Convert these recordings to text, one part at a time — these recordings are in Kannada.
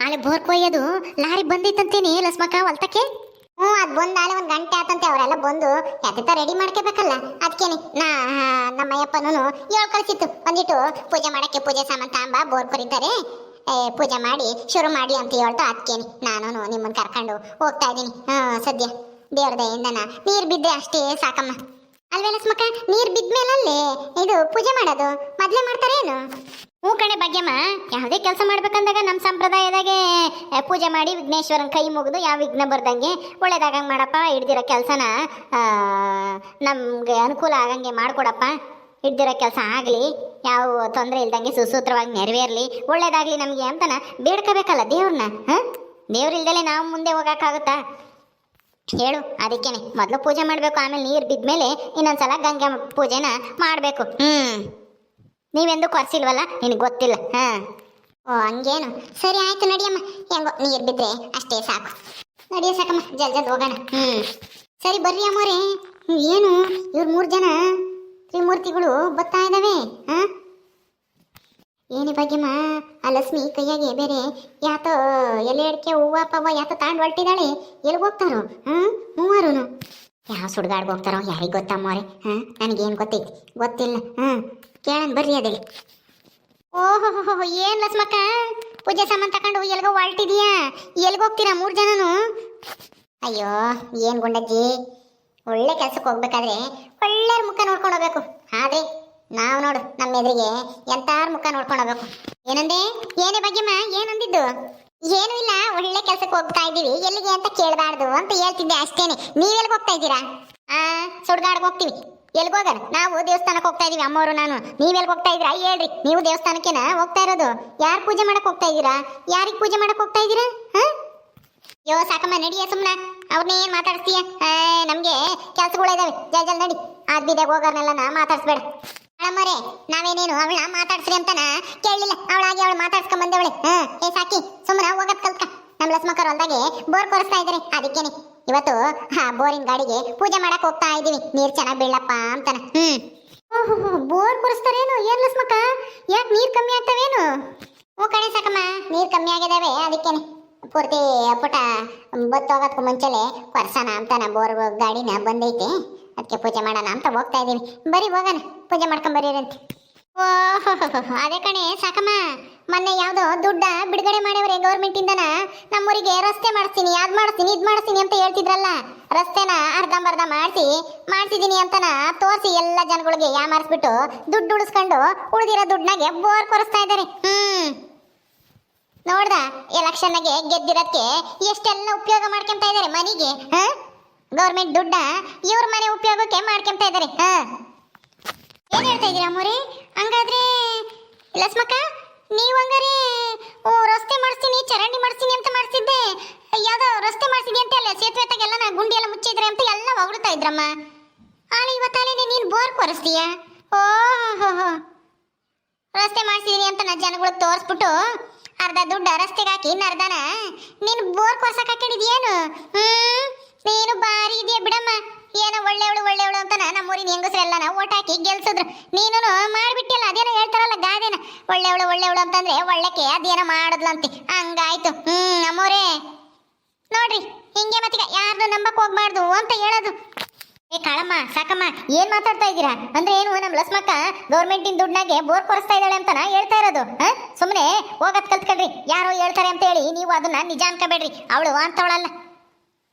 ಆಳೆ ಬೋರ್ ಕೊಯ್ಯೋದು ಲಾರಿ ಬಂದಿತ್ತಂತೇನಿ ಲಸ್ಮಕ್ಕ ಹೊಲ್ತಕ್ಕೆ? ಹ್ಞೂ ಅದು ಬಂದು ಆಲೆ ಒಂದು ಗಂಟೆ ಆತಂತೆ ಅವರೆಲ್ಲ ಬಂದು ಯಾತ ರೆಡಿ ಮಾಡ್ಕೋಬೇಕಲ್ಲ. ಅದಕ್ಕೇನೆ ನಾ ನಮ್ಮ ಅಯ್ಯಪ್ಪನೂ ಏಳು ಕಳಿಸಿತ್ತು. ಬಂದಿಟ್ಟು ಪೂಜೆ ಮಾಡಕ್ಕೆ ಪೂಜೆ ಸಾಮಾನು ತಾಂಬ ಬೋರ್ ಕೊರಿದ್ದಾರೆ. ಏ, ಪೂಜೆ ಮಾಡಿ ಶುರು ಮಾಡಿ ಅಂತ ಹೇಳ್ತಾ ಅದಕ್ಕೇನೆ ನಾನು ನಿಮ್ಮನ್ನ ಕರ್ಕೊಂಡು ಹೋಗ್ತಾ ಇದ್ದೀನಿ. ಹಾಂ ಸದ್ಯ ದೇವ್ರ ದಯಿಂದ ನೀರು ಬಿದ್ದೆ ಅಷ್ಟೇ ಸಾಕಮ್ಮ. ಅಲ್ವೇ ಲಸ್ಮಕ್ಕ ನೀರು ಬಿದ್ಮೇಲಲ್ಲೇ ಇದು ಪೂಜೆ ಮಾಡೋದು. ಮೊದಲೇ ಮಾಡ್ತಾರೇನು ಹ್ಞೂ ಕಣೆ ಭಾಗ್ಯಮ್ಮ, ಯಾವುದೇ ಕೆಲಸ ಮಾಡ್ಬೇಕಂದಾಗ ನಮ್ಮ ಸಂಪ್ರದಾಯದಾಗೆ ಪೂಜೆ ಮಾಡಿ ವಿಘ್ನೇಶ್ವರನ ಕೈ ಮುಗಿದು ಯಾವ ವಿಘ್ನ ಬರ್ದಂಗೆ ಒಳ್ಳೇದಾಗಂಗೆ ಮಾಡಪ್ಪ, ಹಿಡ್ದಿರೋ ಕೆಲಸನ ನಮಗೆ ಅನುಕೂಲ ಆಗಂಗೆ ಮಾಡಿಕೊಡಪ್ಪ. ಹಿಡ್ದಿರೋ ಕೆಲಸ ಆಗಲಿ, ಯಾವ ತೊಂದರೆ ಇಲ್ದಂಗೆ ಸುಸೂತ್ರವಾಗಿ ನೆರವೇರಲಿ, ಒಳ್ಳೇದಾಗಲಿ ನಮಗೆ ಅಂತನ ಬೇಡ್ಕೋಬೇಕಲ್ಲ ದೇವ್ರನ್ನ, ಹಾಂ? ದೇವ್ರಿಲ್ದಲೇ ನಾವು ಮುಂದೆ ಹೋಗೋಕ್ಕಾಗುತ್ತಾ ಹೇಳು ಅದಕ್ಕೇನೆ. ಮೊದಲು ಪೂಜೆ ಮಾಡಬೇಕು, ಆಮೇಲೆ ನೀರು ಬಿದ್ಮೇಲೆ ಇನ್ನೊಂದ್ಸಲ ಗಂಗೆ ಪೂಜೆನ ಮಾಡಬೇಕು. ಹ್ಞೂ ನೀವೆಂದು ಕೊರ್ಸಿಲ್ವಲ್ಲ? ನಿನಗೆ ಗೊತ್ತಿಲ್ಲ. ಹಾಂ. ಓ, ಹಂಗೇನು? ಸರಿ, ಆಯ್ತು, ನಡಿಯಮ್ಮ. ಹೆಂಗೋ, ನೀರು ಬಿದ್ದರೆ ಅಷ್ಟೇ ಸಾಕು. ನಡಿಯ ಸಾಕಮ್ಮ ಜಲ್ ಜಲ್ದಿ ಹೋಗೋಣ. ಹ್ಞೂ ಸರಿ, ಬರ್ರಿ ಅಮ್ಮೋರೇ. ಏನು? ಇವ್ರು ಮೂರು ಜನ ತ್ರಿಮೂರ್ತಿಗಳು ಬರ್ತಾ ಇದ್ದಾವೆ ಹಾಂ? ಏನಿ ಭಾಗ್ಯಮ್ಮ? ಆ ಲಕ್ಷ್ಮಿ ಕೈಯಾಗೆ ಬೇರೆ ಯಾತೋ ಎಲೆ ಅಡಿಕೆ ಹೂವ ಪವ್ವ ಯಾತೋ ತಾಂಡ್ ಹೊರಟಿದ್ದಾಳೆ ಎಲ್ಲಿ ಹೋಗ್ತಾರೋ? ಹಾಂ? ಮೂವರು ಯಾವ ಸುಡ್ಗಾಡ್ಗೆ ಹೋಗ್ತಾರೋ? ಯಾರಿಗೆ ಗೊತ್ತಮ್ಮವ್ರೆ ಹಾಂ? ನನಗೇನು ಗೊತ್ತೈತಿ? ಗೊತ್ತಿಲ್ಲ. ಹಾಂ? ಕೇಳನ್ ಬರ್ರಿ ಅದೇ ಓಹೋ ಏನು ಲಕ್ಷ್ಮಕ್ಕ ಪೂಜೆ ಸಾಮಾನು ತಕೊಂಡು ಎಲ್ಗೋ ಹೊರಟಿದೀಯಾ ಎಲ್ಗೆ ಹೋಗ್ತೀರಾ ಮೂರು ಜನನು? ಅಯ್ಯೋ, ಏನು ಗುಂಡಜ್ಜಿ? ಒಳ್ಳೆ ಕೆಲ್ಸಕ್ಕೆ ಹೋಗ್ಬೇಕಾದ್ರೆ ಒಳ್ಳೆ ಮುಖ ನೋಡ್ಕೊಂಡು ಹೋಗ್ಬೇಕು. ಆದ್ರೆ ನಾವು ನೋಡು ನಮ್ಮ ಎದುರಿಗೆ ಎಂತಾರ ಮುಖ ನೋಡ್ಕೊಂಡು ಹೋಗ್ಬೇಕು. ಏನಂದೆ? ಏನೇ ಬಗ್ಗೆ ಏನಂದಿದ್ದು? ಏನೂ ಇಲ್ಲ, ಒಳ್ಳೆ ಕೆಲ್ಸಕ್ಕೆ ಹೋಗ್ತಾ ಇದ್ದೀವಿ. ಎಲ್ಲಿಗೆ ಅಂತ ಕೇಳಬಾರ್ದು ಅಂತ ಹೇಳ್ತಿದ್ದೆ ಅಷ್ಟೇನೆ. ನೀವೆಲ್ಗೆ ಹೋಗ್ತಾ ಇದ್ದೀರಾ? ಆ ಸುಡ್ಗಾಡ್ಗೆ ಹೋಗ್ತೀವಿ. ಎಲ್ಲಿಗೆ ಹೋಗೋಣ ನಾವು ದೇವಸ್ಥಾನಕ್ಕೆ ಹೋಗ್ತಾ ಇದೀವಿ ಅಮ್ಮವರು ನಾನು. ನೀವೆಲ್ಗೆ ಹೋಗ್ತಾ ಇದ್ದೀರಾ? ಹೇಳ್ರಿ, ನೀವು ದೇವಸ್ಥಾನಕ್ಕೆನಾ ಹೋಗ್ತಾ ಇರೋದು? ಯಾರು ಪೂಜೆ ಮಾಡಕ್ ಹೋಗ್ತಾ ಇದ್ದೀರಾ? ಯಾರಿಗೆ ಪೂಜೆ ಮಾಡಕ್ ಹೋಗ್ತಾ ಇದ್ದೀರಾ? ಹಾ? ಯೋ, ಸಾಕಮ್ಮ, ನಡಿಯ ಸುಮ್ಮನ ಅವ್ರನ್ನ ಏನ್ ಮಾತಾಡ್ತೀಯ? ನಮ್ಗೆ ಕೆಲ್ಸಗಳು ಇದಾವೆ. ಜಲ್ ಜಲ್ ನಡಿ. ಆದ್ಬಿದಾಗ ಹೋಗೋರ್ನೆಲ್ಲ ನಾ ಮಾತಾಡ್ಸ್ಬೇಡ. ಅಮ್ಮರೇ, ನಾವೇನೇನು ಅವಳ ಮಾತಾಡ್ಸ್ರಿ ಅಂತನ? ಕೇಳಲಿಲ್ಲ, ಅವಳಾಗಿ ಅವಳು ಮಾತಾಡ್ಸ್ಕೊಂಡ್ ಬಂದವಳೆ. ಹಾ, ಏ ಸಾಕಿ, ಸುಮ್ಮನ ಹೋಗತ್ ಕಲ್ತ್ಕ. ನಮ್ಮ ಲಸ್ಮಕರ್ ಹೊಲ್ದಾಗೆ ಬೋರ್ ಕೊರಿಸ್ತಾ ಇದಾರೆ. ಅದಕ್ಕೇನೆ. ಇವತ್ತು, ಹಾ, ಬೋರಿನ ಗಾಡಿಗೆ ಪೂಜೆ ಮಾಡಕ್ ಹೋಗ್ತಾ ಇದೀವಿ. ನೀರ್ ಚೆನ್ನಾಗ್ ಬೀಳಪ್ಪ ಅಂತನ. ಹ್ಮ್. ಬೋರ್ ಕೊರಿಸ್ತಾರೇನು? ಏನ್ ಲಸ್ಮಕ್ಕ ಯಾಕೆ ನೀರ್ ಕಮ್ಮಿ ಆಗ್ತಾವೇನು? ಓ ಕಣೆ ಸಾಕಮ್ಮ, ನೀರ್ ಕಮ್ಮಿ ಆಗಿದಾವೆ ಅದಕ್ಕೇನೆ. ಪೂರ್ತಿ ಪುಟ ಬತ್ತ ಹೋಗೋದಕ್ಕೂ ಮುಂಚೆಲೆ ಕೊರ್ಸೋಣ ಅಂತಾನ ಬೋರ್ ಗಾಡಿನ ಬಂದೈತೆ. ಅದಕ್ಕೆ ಪೂಜೆ ಮಾಡೋಣ ಅಂತ ಹೋಗ್ತಾ ಇದೀವಿ ಬರೀ ಹೋಗೋಣ, ಪೂಜೆ ಮಾಡ್ಕೊಂಡ್ ಬರೀರಂತೆ. ಓಹೋ ಅದೇ ಕಣೆ, ಸಾಕಮ್ಮ. ಮೊನ್ನೆ ಯಾವುದೋ ದುಡ್ಡ ಬಿಡುಗಡೆ ಮಾಡ್ಯವ್ರೆ ಗೌರ್ಮೆಂಟಿಂದನ. ನಮ್ಮೂರಿಗೆ ರಸ್ತೆ ಮಾಡಿಸ್ತೀನಿ, ಅದ್ ಮಾಡಿಸ್ತೀನಿ, ಇದ್ ಮಾಡಿಸ್ತೀನಿ ಅಂತ ಹೇಳ್ತಿದ್ರಲ್ಲ. ರಸ್ತೆನ ಅರ್ಧಂಬರ್ಧ ಮಾಡಿಸಿ ಮಾಡ್ತಿದ್ದೀನಿ ಅಂತನ ತೋರಿಸಿ ಎಲ್ಲ ಜನಗಳಿಗೆ ಯಾಮಾರಿಸ್ಬಿಟ್ಟು ದುಡ್ಡು ಉಳಿಸ್ಕೊಂಡು ಉಳಿದಿರೋ ದುಡ್ಡನಾಗೆ ಬೋರ್ ಕೊರಿಸ್ತಾ ಇದ್ದಾರೆ. ಹ್ಮ್. ನೋಡ್ದ, ಎಲೆಕ್ಷನ್ಗೆ ಗೆದ್ದಿರೋದಕ್ಕೆ ಎಷ್ಟೆಲ್ಲ ಉಪಯೋಗ ಮಾಡ್ಕೊಂತ ಇದ್ದಾರೆ ಮನೆಗೆ ಗೌರ್ಮೆಂಟ್ ದುಡ್ಡ ಇವ್ರ ಮನೆ ಉಪಯೋಗಕ್ಕೆ ಮಾಡ್ಕೊಂತ ಇದ್ದಾರೆ ಏನ್ ಹೇಳ್ತಾ ಇದೀರಾ ಮುರಿ? ಹಂಗಾದ್ರೆ, ಲಸ್ಮಕ್ಕ, ನೀವು ಹಂಗಾರೆ, ಓ, ರಸ್ತೆ ಮಾಡಿಸ್ತೀನಿ, ಚರಂಡಿ ಮಾಡಿಸ್ತೀನಿ ಅಂತ ಮಾಡಿಸಿದ್ದೆ. ಯಾವ್ದೋ ರಸ್ತೆ ಮಾಡಿಸಿದ್ದೆ ಅಂತ ಅಲ್ಲ ಸೇತುವೆ ತಗೆಲ್ಲ ನಾ ಗುಂಡಿ ಎಲ್ಲ ಮುಚ್ಚಿದ್ರೆ ಅಂತ ಎಲ್ಲ ಹೊಗಳ್ತಾ ಇದ್ರಮ್ಮ. ಆಲೆ ಇವತ್ತಾಲೆ ನೀನು ಬೋರ್ ಕೊರಿಸ್ತೀಯ? ಓ ಹೋ ಹೋ ರಸ್ತೆ ಮಾಡಿಸಿದೀನಿ ಅಂತ ನಾ ಜನಗಳಿಗೆ ತೋರಿಸ್ಬಿಟ್ಟು ಅರ್ಧ ದುಡ್ಡು ರಸ್ತೆಗೆ ಹಾಕಿ ಇನ್ನು ಅರ್ಧನ ನೀನು ಬೋರ್ ಕೊರ್ಸಕ್ಕೆ ಹಾಕೊಂಡಿದ್ಯೇನು? ಹ್ಮ್? ನೀನು ಬಾರಿ ಇದೆಯಾ ಬಿಡಮ್ಮ? ಏನೋ ಒಳ್ಳೆಯವಳು ಒಳ್ಳೆಯವಳು ಅಂತ ನಮ್ಮೂರಿನ ಹೆಂಗಸರೆಲ್ಲ ಓಟ್ ಹಾಕಿ ಗೆಲ್ಸಿದ್ರು. ನೀನು ಮಾಡ್ಬಿಟ್ಟಿಲ್ಲ ಅದೇನೋ ಹೇಳ್ತಾರಲ್ಲ ಗಾದೆನ. ಒಳ್ಳೆಯವಳು ಒಳ್ಳೆಯವಳು ಅಂತಂದ್ರೆ ಒಳ್ಳೆಕೆ ಅದೇನೋ ಮಾಡಿದ್ಲಂತೆ. ಹಂಗಾಯ್ತು. ಹ್ಮ್, ನಮ್ಮೂರೇ. ನೋಡ್ರಿ, ಹಿಂಗೆ ಮತ್ತೀಗ ಯಾರನ್ನು ನಂಬಕ್ ಹೋಗ್ಬಾರ್ದು ಅಂತ ಹೇಳೋದು. ಏ ಕಾಳಮ್ಮ, ಸಾಕಮ್ಮ, ಏನ್ ಮಾತಾಡ್ತಾ ಇದ್ದೀರಾ? ಅಂದ್ರೆ ಏನು ನಮ್ಮ ಲಸ್ಮಕ್ಕ ಗೌರ್ಮೆಂಟ್ ಇನ್ ದುಡ್ಡಾಗೆ ಬೋರ್ ಕೊರಿಸ್ತಾ ಇದ್ದಾಳೆ ಅಂತನಾ ಹೇಳ್ತಾ ಇರೋದು? ಸುಮ್ಮನೆ ಹೋಗತ್ ಕಲ್ತ್ಕೊಳ್ರಿ. ಯಾರೋ ಹೇಳ್ತಾರೆ ಅಂತ ಹೇಳಿ ನೀವು ಅದನ್ನ ನಿಜ ಅನ್ಕೋಬೇಡ್ರಿ ಅವಳು ಅಂತವಳಲ್ಲ.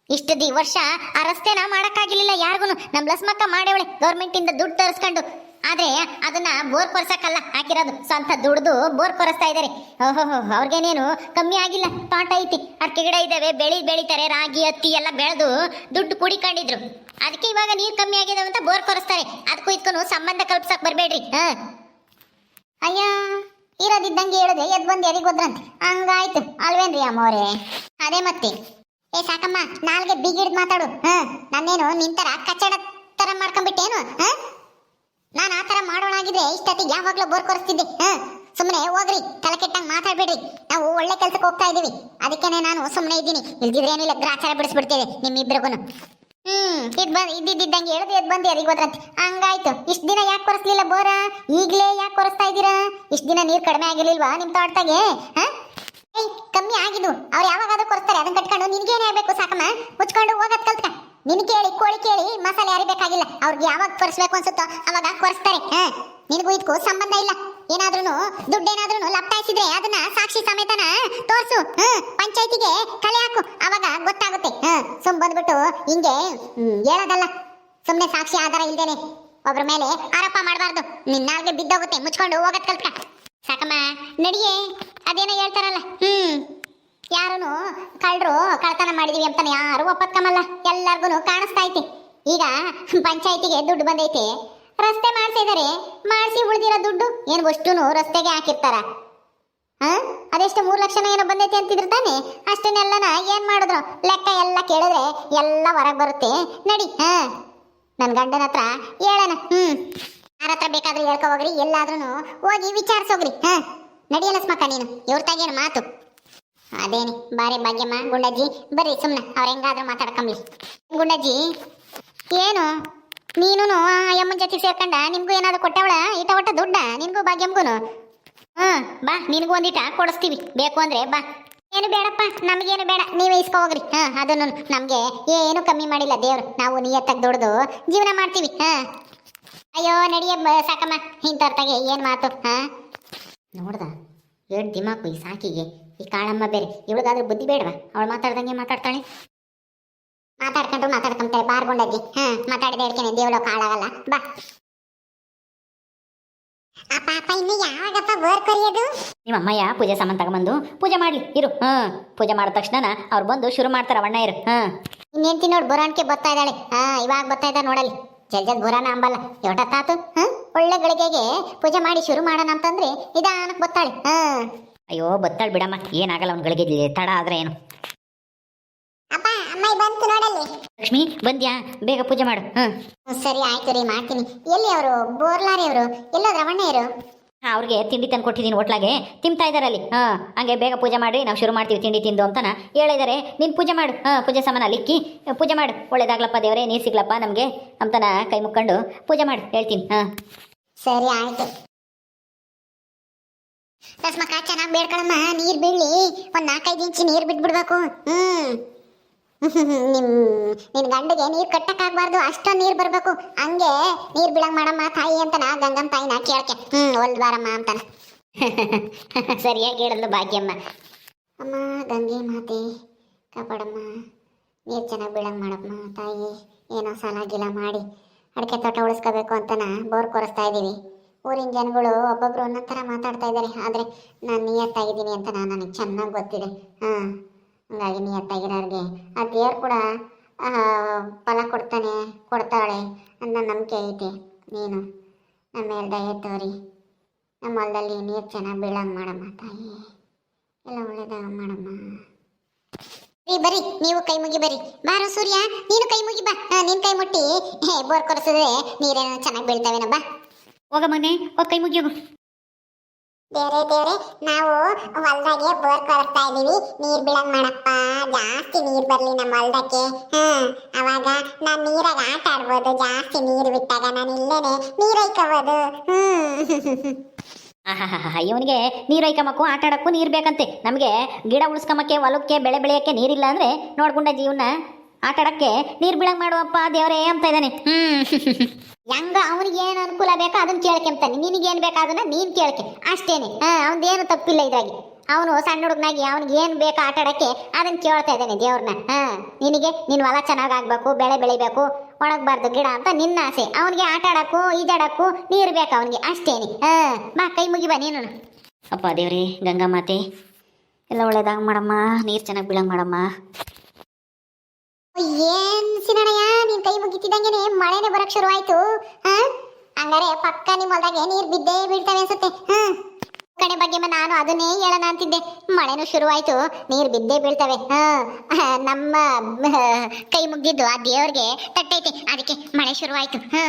ಇಷ್ಟು ದಿ ವರ್ಷ ಆ ರಸ್ತೆನ ಮಾಡಕ್ಕಾಗಿರ್ಲಿಲ್ಲ ಯಾರಿಗೂ ನಮ್ಮ ಲಸ್ಮಕ್ಕ ಮಾಡೇವಳೆ ಗೌರ್ಮೆಂಟಿಂದ ದುಡ್ಡು ತರಿಸ್ಕೊಂಡು. ಆದ್ರೆ ಅದನ್ನ ಬೋರ್ ಕೊರ್ಸಕ್ಕಲ್ಲ, ಹಾಕಿರೋದು. ಸ್ವಂತ ದುಡ್ದು ಬೋರ್ ಕೊರಿಸ್ತಾ ಇದ್ದಾರೆ ಓಹೋ ಅವ್ರಿಗೇನೇನು ಕಮ್ಮಿ ಆಗಿಲ್ಲ. ತೋಟ ಐತಿ. ಅಡಿಕೆ ಗಿಡ ಇದ್ದಾವೆ ಬೆಳಿ ಬೆಳಿತಾರೆ, ರಾಗಿ, ಹತ್ತಿ ಎಲ್ಲ ಬೆಳೆದು ದುಡ್ಡು ಕುಡಿಕೊಂಡಿದ್ರು. ಅದಕ್ಕೆ ಇವಾಗ ನೀರು ಕಮ್ಮಿ ಆಗಿದೆ ಅಂತ ಬೋರ್ ಕೊರಿಸ್ತಾರೆ. ಅದಕ್ಕೂ ಇದ್ಕೊಂಡು ಸಂಬಂಧ ಕಲ್ಪಿಸಕ್ ಬರ್ಬೇಡ್ರಿ. ಹಾಂ. ಅಯ್ಯ, ಇರೋದಿದ್ದಂಗೆ ಹೇಳಿದೆ, ಎದ್ ಬಂದು ಎದಿಗೆ ಹೋದ್ರಂತೆ. ಹಂಗಾಯ್ತು. ಅಲ್ವೇನ್ರಿ ಅಮ್ಮವ್ರೆ ಅದೇ ಮತ್ತೆ. ಏ, ಸಾಕಮ್ಮ, ನಾಲ್ಗೆ ಬಿಗಿಡ್ ಮಾತಾಡು, ಹ? ನಾನೇನು ನಿಂತರ ಕಚ್ಚಡ ತರ ಮಾಡ್ಕೊಂಡ್ಬಿಟ್ಟೇನು ಹ? ನಾನು ಆ ತರ ಮಾಡೋಣಾಗಿದ್ರೆ ಇಷ್ಟೊತ್ತಿಗೆ ಯಾವಾಗ್ಲೂ ಬೋರ್ ಕೊರಿಸ್ತಿದ್ದೆ, ಹ? ಸುಮ್ಮನೆ ಹೋಗ್ರಿ, ತಲೆ ಕೆಟ್ಟಂಗ್ ಮಾತಾಡ್ಬೇಡ್ರಿ. ನಾವು ಒಳ್ಳೆ ಕೆಲ್ಸಕ್ಕೆ ಹೋಗ್ತಾ ಇದೀವಿ. ಅದಕ್ಕೇನೆ ನಾನು ಸುಮ್ಮನೆ ಇದ್ದೀನಿ. ಇಲ್ದಿದ್ರೆ ಏನಿಲ್ಲ, ಗ್ರಾಚಾರ ಬಿಡಿಸ್ಬಿಡ್ತೇವೆ ನಿಮ್ಮಿಬ್ರಿಗೂ ಹ್ಮ್, ಇದ್ ಬಂದ್ ಇದ್ದಿದ್ದಂಗೆ ಹೇಳ್ದು ಎದ್ ಬಂದು ಅದಿಗೆ ಹೋದ್ರಂತ. ಹಂಗಾಯ್ತು. ಇಷ್ಟ ದಿನ ಯಾಕೆ ಕೊರಿಸ್ಲಿಲ್ಲ ಬೋರ? ಈಗಲೇ ಯಾಕೆ ಕೊರಿಸ್ತಾ ಇದ್ದೀರಾ? ಇಷ್ಟ ದಿನ ನೀರ್ ಕಡಿಮೆ ಆಗಿರ್ಲಿಲ್ವಾ ನಿಮ್ ತೋಟದಾಗೆ, ಹ? ಕಮ್ಮಿ ಆಗಿದ್ದು. ನಿನ್ಗೇನೇ ಹೇಳ್ಬೇಕು ಸಾಕಮ್ಮ. ಮುಚ್ಕೊಂಡು ಹೋಗತ್ ಕಲ್ತ್ಕ. ನಿನ್ ಕೇಳಿ, ಕೋಳಿ ಕೇಳಿ, ಮಸಾಲೆ ಅರಿಬೇಕಾಗಿಲ್ಲ ಅವ್ರಿಗೆ ಯಾವಾಗ ಕೊರ್ಸ್ಬೇಕು ಅನ್ಸುತ್ತೋ ಅವಾಗ ಕೊರ್ಸ್ತಾರೆ. ಹ, ನಿನಗೂ ಇದಕ್ಕೂ ಸಂಬಂಧ ಇಲ್ಲ. ಏನಾದ್ರೂ ದುಡ್ಡೇನಾದ್ರೂ ಲಪ್ತಾಯಿಸಿದ್ರೆ ಅದನ್ನ ಸಾಕ್ಷಿ ಸಮೇತನ ತೋರ್ಸು. ಹ್ಮ್ ಪಂಚಾಯತಿಗೆ ಕಲೆ ಹಾಕು. ಅವಾಗ ಗೊತ್ತಾಗುತ್ತೆ. ಹ, ಸುಮ್ ಬಂದ್ಬಿಟ್ಟು ಹಿಂಗೆ ಹೇಳೋದಲ್ಲ. ಸುಮ್ನೆ ಸಾಕ್ಷಿ ಆಧಾರ ಇಲ್ದೇನೆ. ಒಬ್ರ ಮೇಲೆ ಆರೋಪ ಮಾಡಬಾರ್ದು. ನಿನ್ನಾಗೆ ಬಿದ್ದೋಗುತ್ತೆ. ಮುಚ್ಕೊಂಡು ಹೋಗತ್ ಕಲ್ತ್ಕ. ಸಾಕಮ್ಮ, ನಡಿಯೇ. ಅದೇನೋ ಹೇಳ್ತಾರಲ್ಲ, ಹ್ಮ್ ಯಾರೂ ಕಳ್ರು ಕಳ್ತನ ಮಾಡಿದೀವಿ ಅಂತಾನೆ ಯಾರು ಒಪ್ಪತ್ಕಮಲ್ಲ ಎಲ್ಲಾರ್ಗು ಕಾಣಿಸ್ತಾ ಐತಿ. ಈಗ ಪಂಚಾಯತಿಗೆ ದುಡ್ಡು ಬಂದೈತೆ, ರಸ್ತೆ ಮಾಡ್ಸಿದಾರೆ ಮಾಡಿಸಿ ಉಳಿದಿರೋ ದುಡ್ಡು ಏನು ಅಷ್ಟೂನು ರಸ್ತೆಗೆ ಹಾಕಿರ್ತಾರ. ಹಾ, ಅದೆಷ್ಟು ಮೂರು ಲಕ್ಷ ಏನೋ ಬಂದೈತೆ ಅಂತಿದ್ರು ತಾನೆ, ಅಷ್ಟನ್ನೆಲ್ಲನ ಏನ್ ಮಾಡಿದ್ರು? ಲೆಕ್ಕ ಎಲ್ಲ ಕೇಳಿದ್ರೆ ಎಲ್ಲ ಹೊರಗೆ ಬರುತ್ತೆ. ನಡಿ, ಹಾ ನನ್ನ ಗಂಡನ ಹತ್ರ ಹೇಳೋಣ ಹ್ಞೂ ಯಾರ ಹತ್ರ ಬೇಕಾದ್ರೂ ಹೇಳ್ಕೊ ಹೋಗ್ರಿ ಎಲ್ಲಾದ್ರೂ ಹೋಗಿ ವಿಚಾರಿಸೋಗ್ರಿ, ಹಾ. ನಡಿಯಲ್ಲ ಸ್ಮಕ ನೀನು. ಇವ್ರ ತಾಗೇನು ಮಾತು? ಅದೇನಿ, ಬಾರಿ ಭಾಗ್ಯಮ್ಮ, ಗುಂಡಜ್ಜಿ. ಬರ್ರಿ ಸುಮ್ಮನೆ ಅವ್ರ ಹೆಂಗಾದ್ರೂ ಮಾತಾಡ್ಕೊಂಬ್ಲಿ ಗುಂಡಜ್ಜಿ, ಏನು? ನೀನು ಆ ಯಮ್ಮನ ಜೊತೆ ಸೇರ್ಕೊಂಡ ನಿಮ್ಗೂ ಏನಾದ್ರು ಕೊಟ್ಟವಳ? ಈಟ ಒಟ್ಟ ದುಡ್ಡ? ನಿನ್ಗೂ ಭಾಗ್ಯಮ್ಗೂನು? ಹ್ಞೂ ಬಾ, ನಿನಗೂ ಒಂದಿಟ ಕೊಡಿಸ್ತೀವಿ. ಬೇಕು ಅಂದ್ರೆ ಬಾ. ಏನು ಬೇಡಪ್ಪ, ನಮಗೇನು ಬೇಡ. ನೀವೇ ಇಸ್ಕೊ ಹೋಗ್ರಿ. ಹಾ ಅದನ್ನು ನಮಗೆ ಏನು ಕಮ್ಮಿ ಮಾಡಿಲ್ಲ ದೇವ್ರು. ನಾವು ನಿಯತ್ತಾಗಿ ದುಡ್ದು ಜೀವನ ಮಾಡ್ತೀವಿ. ಹಾಂ. ಅಯ್ಯೋ ನಡಿಯ ಸಾಕಮ್ಮ ಇಂಥವ್ರತಾಗೆ ಏನು ಮಾತು? ಹಾ? ನೋಡ್ದ? ಎರಡು ದಿಮಾಕು ಈ ಸಾಕಿಗೆ. ಈ ಕಾಳಮ್ಮ ಬೇರೆ. ಇವಳಿಗಾದ್ರೂ ಬುದ್ಧಿ ಬೇಡವಾ? ಅವಳು ಮಾತಾಡ್ದಂಗೆ ಮಾತಾಡ್ತಾಳೆ. ಮಾತಾಡ್ಕೊಂಡು ಮಾತಾಡ್ಕೊಂತಾಳೆ ಬಾರ್ಗೊಂಡಜ್ಜಿ ಹಾ ಮಾತಾಡಿದ ಹೇಳ್ಕೇನೆ ದೇವ್ಳು ಕಾಳಾಗಲ್ಲ ಬಾ. ಅಪ್ಪ ಅಪ್ಪ ಇನ್ನು ಯಾವಾಗಪ್ಪ ಬೋರ್ ಕರಿಯೋದು? ನಿಮ್ಮ ಅಮ್ಮಯ್ಯ ಪೂಜೆ ಸಾಮಾನು ತಗೊಂಬಂದು ಪೂಜೆ ಮಾಡ್ಲಿ ಇರು. ಹಾ ಪೂಜೆ ಮಾಡಿದ ತಕ್ಷಣ ಅವ್ರು ಬಂದು ಶುರು ಮಾಡ್ತಾರ ಅಣ್ಣ ಇರು. ಹಾ. ಇನ್ನೇಂತಿ ನೋಡಿ ಬುರಾನ್ಕೆ ಬರ್ತಾ ಇದ್ದಾಳೆ. ಹಾ ಇವಾಗ ಬರ್ತಾ ಇದ್ದ ನೋಡಲಿ ಜಲ್ ಜಲ್ ಬುರಾನ ಅಂಬಲ್ಲ. ಎಷ್ಟೊತ್ತಾತು ಹಾ? ಒಳ್ಳೆ ಗಳಿಗೆಗೆ ಪೂಜೆ ಮಾಡಿ ಶುರು ಮಾಡೋಣ ಅಂತಂದ್ರೆ ನಿಧಾನಕ್ಕೆ ಬತ್ತಾಳೆ. ಹಾ. ಅಯ್ಯೋ ಬತ್ತಾಳೆ ಬಿಡಮ್ಮ. ಏನಾಗಲ್ಲ ಅವ್ನುಗಳಿಗೆ ತಡ ಆದ್ರೆ ಏನು? ಅಪ್ಪ ಅಮ್ಮ ಬಂತು ನೋಡಲ್ಲಿ. ಲಕ್ಷ್ಮಿ ಬಂದ್ಯಾ? ಬೇಗ ಪೂಜೆ ಮಾಡು. ಹ್ಮ್ ಸರಿ ಆಯ್ತು ರೀ ಮಾಡ್ತೀನಿ. ಎಲ್ಲಿ ಅವರು? ಬೋರ್ಲಾರಿ ಅವರು ಎಲ್ಲೋ ರವಣ್ಣ ಹಾ ಅವ್ರಿಗೆ ತಿಂಡಿ ತಂದು ಕೊಟ್ಟಿದ್ದೀನಿ ಹೋಟ್ಲಾಗೆ. ತಿಂತಾ ಇದ್ದಾರೆ ಅಲ್ಲಿ ಹಾಂ, ಹಂಗೆ ಬೇಗ ಪೂಜೆ ಮಾಡಿ ನಾವು ಶುರು ಮಾಡ್ತೀವಿ ತಿಂಡಿ ತಿಂದು ಅಂತನ. ಹೇಳಿದಾರೆ, ನೀನು ಪೂಜೆ ಮಾಡು. ಹಾಂ, ಪೂಜೆ ಸಾಮಾನು ಅಲ್ಲಿಕ್ಕಿ ಪೂಜೆ ಮಾಡು. ಒಳ್ಳೇದಾಗ್ಲಪ್ಪ ದೇವರೇ, ನೀರು ಸಿಗ್ಲಪ್ಪ ನಮಗೆ ಅಂತನ ಕೈ ಮುಕ್ಕೊಂಡು ಪೂಜೆ ಮಾಡು, ಹೇಳ್ತೀನಿ. ಹಾಂ. ಸರಿ, ಆಯ್ತು. ರಸ್ಮಕ್ಕ ಚೆನ್ನಾಗಿ ಬೇಡ್ಕೊಳಮ್ಮ ನೀರ್ ಬೀಳಿ ಒಂದ್ ನಾಲ್ಕೈದು ಇಂಚು ನೀರ್ ಬಿಟ್ಬಿಡ್ಬೇಕು. ಹ್ಮ್. ನಿಮ್, ನಿನ್ ಗಂಡಿಗೆ ನೀರ್ ಕಟ್ಟಕ್ಕಾಗ್ಬಾರ್ದು, ಅಷ್ಟೊಂದು ನೀರ್ ಬರ್ಬೇಕು. ಹಂಗೆ ನೀರ್ ಬಿಳಂಗ್ ಮಾಡಮ್ಮ ತಾಯಿ ಅಂತನ ಗಂಗಮ್ಮ ತಾಯಿನ ಕೇಳ್ಕೆ. ಹ್ಮ್ ಒಲ್ದ್ ಬಾರಮ್ಮ ಅಂತಾನ. ಸರಿಯಾಗಿ ಹೇಳಿದ್ಲು ಭಾಗ್ಯಮ್ಮ. ಅಮ್ಮ, ಗಂಗೆ ಮಾತೆ, ಕಾಪಾಡಮ್ಮ. ನೀರ್ ಚೆನ್ನಾಗಿ ಬಿಳಂಗ್ ಮಾಡಮ್ಮ ತಾಯಿ. ಏನೋ ಸಾಲ ಗಿಲ ಮಾಡಿ ಅಡಿಕೆ ತೋಟ ಉಳಿಸ್ಕೋಬೇಕು ಅಂತನ ಬೋರ್ ಕೊರಿಸ್ತಾ ಇದ್ದೀವಿ ಊರಿನ ಜನಗಳು ಒಬ್ಬೊಬ್ರು ಒಂದೊಂದ್ ಥರ ಮಾತಾಡ್ತಾ ಇದ್ದಾರೆ ಆದರೆ ನಾನು ನಿಯತ್ತಾಗಿದ್ದೀನಿ ಅಂತ ನಾನು ನನಗೆ ಚೆನ್ನಾಗಿ ಗೊತ್ತಿದೆ. ಹಾಂ. ಹಂಗಾಗಿ ನಿಯತ್ತಾಗಿರೋರಿಗೆ ಆ ದೇವ್ರು ಕೂಡ ಫಲ ಕೊಡ್ತಾನೆ ಕೊಡ್ತಾಳೆ ಅನ್ನೋ ನಂಬಿಕೆ ಐತೆ ನೀನು. ನಮ್ಮ ಮೇಲೆ ದಯ ತೋರಿ. ನಮ್ಮ ಹೊಲದಲ್ಲಿ ನೀರು ಚೆನ್ನಾಗಿ ಬೀಳಂಗೆ ಮಾಡಮ್ಮ ತಾಯಿ. ಎಲ್ಲ ಒಳ್ಳೇದಾಗ ಮಾಡಮ್ಮ. ಬರೀ ಬರಿ ನೀವು ಕೈ ಮುಗಿ ಬರಿ ಬಾರೋ ಸೂರ್ಯ, ನೀನು ಕೈ ಮುಗಿ ಬಾ. ನಿನ್ ಕೈ ಮುಟ್ಟಿ. ಬೋರ್ ಕೊರೆಸಿದ್ರೆ ನೀರೇನೋ ಚೆನ್ನಾಗಿ ಬೀಳ್ತಾವೇನೋ, ಬಾ. ಹೋಗ ಹೋಗಿ ಕೈ ಮುಗಿಯೋಗು. ಬೇರೆ ದೇವ್ರೆ ನಾವು ಹೊಲ್ದಾಗೆ ಬೋರ್ ಕೊರಸ್ತಾ ಇದೀವಿ ನೀರ್ ಬೀಳಂಗ್ ಮಾಡಪ್ಪ. ಜಾಸ್ತಿ ನೀರ್ ಬರ್ಲಿ ನಮ್ಮ ಹೊಲ್ದಕ್ಕೆ. ಹ್ಮ್. ಅವಾಗ ನಾನ್ ನೀರಾಗ ಆಟ ಆಡ್ಬೋದು. ಜಾಸ್ತಿ ನೀರ್ ಬಿಟ್ಟಾಗ ನಾನು ಇಲ್ಲೇನೆ ನೀರ್ ಐಕೋಬೋದು. ಹ್ಮ್. ಇವನಿಗೆ ನೀರು ಐಕಮಕ್ಕೂ ಆಟ ಆಡಕ್ಕೂ ನೀರು ಬೇಕಂತೆ. ನಮಗೆ ಗಿಡ ಉಳಿಸ್ಕಮಕ್ಕೆ ಹೊಲಕ್ಕೆ, ಬೆಳೆ ಬೆಳೆಯಕ್ಕೆ ನೀರಿಲ್ಲ ಅಂದ್ರೆ ನೋಡ್ಕೊಂಡ ಜೀವನ. ಆಟ ಆಡಕ್ಕೆ ನೀರು ಬೀಳಂಗ್ ಮಾಡುವಪ್ಪ ದೇವರೇ ಅಂತ ಇದ್ದಾನೆ ಹ್ಮ್. ಹೆಂಗ ಅವನಿಗೆ ಏನು ಅನುಕೂಲ ಬೇಕೋ ಅದನ್ನ ಕೇಳ್ಕೊಂತಾನೆ ನಿನಗೇನು ಬೇಕಾ ಅದನ್ನ ನೀನ್ ಕೇಳ್ಕೆ. ಅಷ್ಟೇನೆ. ಹಾಂ ಅವನದೇನು ತಪ್ಪಿಲ್ಲ ಇದಾಗಿ ಅವನು ಸಣ್ಣ ಹುಡುಗನಾಗಿ ಅವ್ನಿಗೆ ಏನು ಬೇಕು ಆಟ ಆಡಕ್ಕೆ ಅದನ್ನ ಕೇಳ್ತಾ ಇದ್ದಾನೆ ದೇವ್ರನ್ನ ಹಾ ನಿನಗೆ ನಿನ್ನ ಹೊಲ ಚೆನ್ನಾಗ್ ಆಗ್ಬೇಕು ಬೆಳೆ ಬೆಳಿಬೇಕು ಒಣಗಬಾರ್ದು ಗಿಡ ಅಂತ ನಿನ್ನ ಆಸೆ. ಅವನಿಗೆ ಆಟ ಆಡಕ್ಕೂ ಈಜಾಡಕ್ಕೂ ನೀರು ಬೇಕು ಅವನಿಗೆ. ಅಷ್ಟೇನೆ. ಹಾ ಬಾ ಕೈ ಮುಗಿ ಬಾ ನೀನು. ಅಪ್ಪ ದೇವ್ರಿ ಗಂಗಾ ಮಾತೆ. ಎಲ್ಲ ಒಳ್ಳೇದಾಗ ಮಾಡಮ್ಮ ನೀರು ಚೆನ್ನಾಗಿ ಬೀಳಂಗ್ ಮಾಡಮ್ಮ. ಏನ್ ಸಿನಣ್ಣಯ್ಯ ನೀನ್ ಕೈ ಮುಗಿತಿದ್ದಂಗೆನೆ ಮಳೆನೆ ಬರಕ್ ಶುರು ಆಯ್ತು ಹಾ? ಹಂಗಾರೆ ಪಕ್ಕ ನಿಮ್ ಹೊಲ್ದಾಗೆ ನೀರ್ ಬಿದ್ದೇ ಬೀಳ್ತವೆ ಅನ್ಸುತ್ತೆ, ಹಾ? ಕಡೆ ಬಗ್ಗೆ ನಾನು ಅದನ್ನೇ ಹೇಳೋಣ ಅಂತಿದ್ದೆ. ಮಳೆನೂ ಶುರುವಾಯ್ತು, ನೀರ್ ಬಿದ್ದೇ ಬೀಳ್ತವೆ, ಹಾ? ನಮ್ಮ ಕೈ ಮುಗ್ದಿದ್ದು ಆ ದೇವ್ರಿಗೆ ತಟ್ಟೈತೆ, ಅದಕ್ಕೆ ಮಳೆ ಶುರುವಾಯ್ತು, ಹಾ?